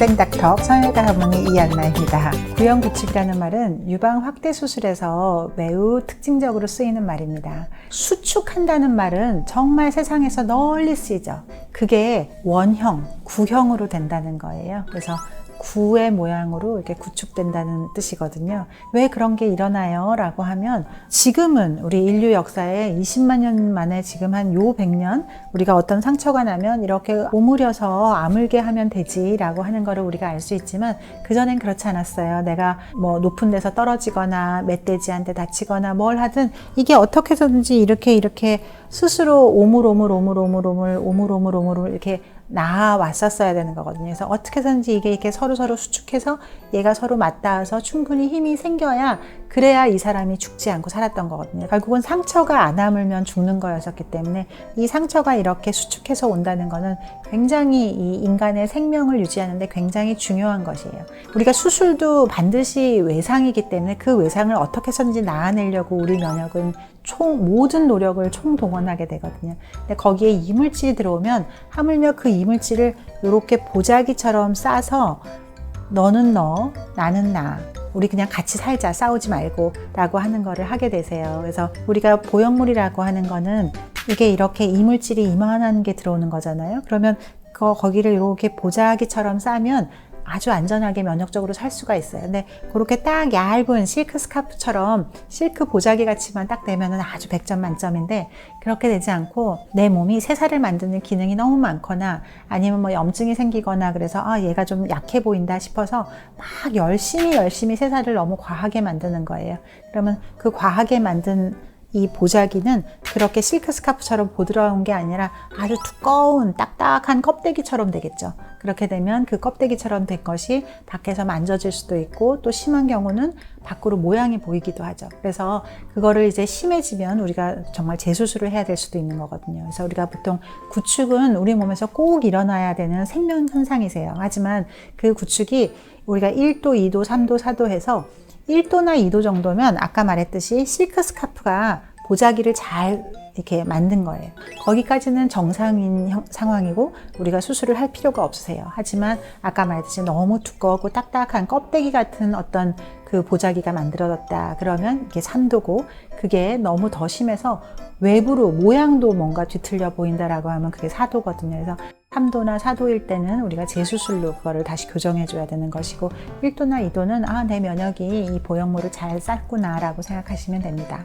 학생닥터 성형외과 전문의 이한나입니다. 구형구축이라는 말은 유방 확대 수술에서 매우 특징적으로 쓰이는 말입니다. 수축한다는 말은 정말 세상에서 널리 쓰이죠. 그게 원형, 구형으로 된다는 거예요. 그래서 구의 모양으로 이렇게 구축된다는 뜻이거든요. 왜 그런 게 일어나요? 라고 하면 지금은 우리 인류 역사에 20만 년 만에 지금 한 요 100년 우리가 어떤 상처가 나면 이렇게 오므려서 아물게 하면 되지 라고 하는 거를 우리가 알 수 있지만 그전엔 그렇지 않았어요. 내가 뭐 높은 데서 떨어지거나 멧돼지한테 다치거나 뭘 하든 이게 어떻게 해서든지 이렇게 이렇게 스스로 오물오물 오물오물 오물 오물오물 오물 이렇게 나왔었어야 되는 거거든요. 그래서 어떻게 해서든지 이게 이렇게 서로 서로 수축해서 얘가 서로 맞닿아서 충분히 힘이 생겨야 그래야 이 사람이 죽지 않고 살았던 거거든요. 결국은 상처가 안 아물면 죽는 거였었기 때문에 이 상처가 이렇게 수축해서 온다는 거는 굉장히 이 인간의 생명을 유지하는데 굉장히 중요한 것이에요. 우리가 수술도 반드시 외상이기 때문에 그 외상을 어떻게 해서든지 나아내려고 우리 면역은 총 모든 노력을 총동원하게 되거든요. 근데 거기에 이물질이 들어오면 하물며 그 이물질을 이렇게 보자기처럼 싸서 너는 너, 나는 나. 우리 그냥 같이 살자, 싸우지 말고 라고 하는 거를 하게 되세요. 그래서 우리가 보형물이라고 하는 거는 이게 이렇게 이물질이 이만한 게 들어오는 거잖아요. 그러면 그 거기를 이렇게 보자기처럼 싸면 아주 안전하게 면역적으로 살 수가 있어요. 근데 그렇게 딱 얇은 실크 스카프처럼 실크 보자기 같이만 딱 되면은 아주 100점 만점인데 그렇게 되지 않고 내 몸이 새살을 만드는 기능이 너무 많거나 아니면 뭐 염증이 생기거나 그래서 아 얘가 좀 약해 보인다 싶어서 막 열심히 열심히 새살을 너무 과하게 만드는 거예요. 그러면 그 과하게 만든 이 보자기는 그렇게 실크 스카프처럼 보드라운 게 아니라 아주 두꺼운 딱딱한 껍데기처럼 되겠죠. 그렇게 되면 그 껍데기처럼 된 것이 밖에서 만져질 수도 있고 또 심한 경우는 밖으로 모양이 보이기도 하죠. 그래서 그거를 이제 심해지면 우리가 정말 재수술을 해야 될 수도 있는 거거든요. 그래서 우리가 보통 구축은 우리 몸에서 꼭 일어나야 되는 생명 현상이세요. 하지만 그 구축이 우리가 1도, 2도, 3도, 4도 해서 1도나 2도 정도면 아까 말했듯이 실크 스카프가 보자기를 잘 이렇게 만든 거예요. 거기까지는 정상인 상황이고 우리가 수술을 할 필요가 없으세요. 하지만 아까 말했듯이 너무 두꺼웠고 딱딱한 껍데기 같은 어떤 그 보자기가 만들어졌다. 그러면 이게 3도고 그게 너무 더 심해서 외부로 모양도 뭔가 뒤틀려 보인다라고 하면 그게 4도거든요. 그래서 3도나 4도일 때는 우리가 재수술로 그거를 다시 교정해 줘야 되는 것이고 1도나 2도는 아, 내 면역이 이 보형물을 잘 쌌구나라고 생각하시면 됩니다.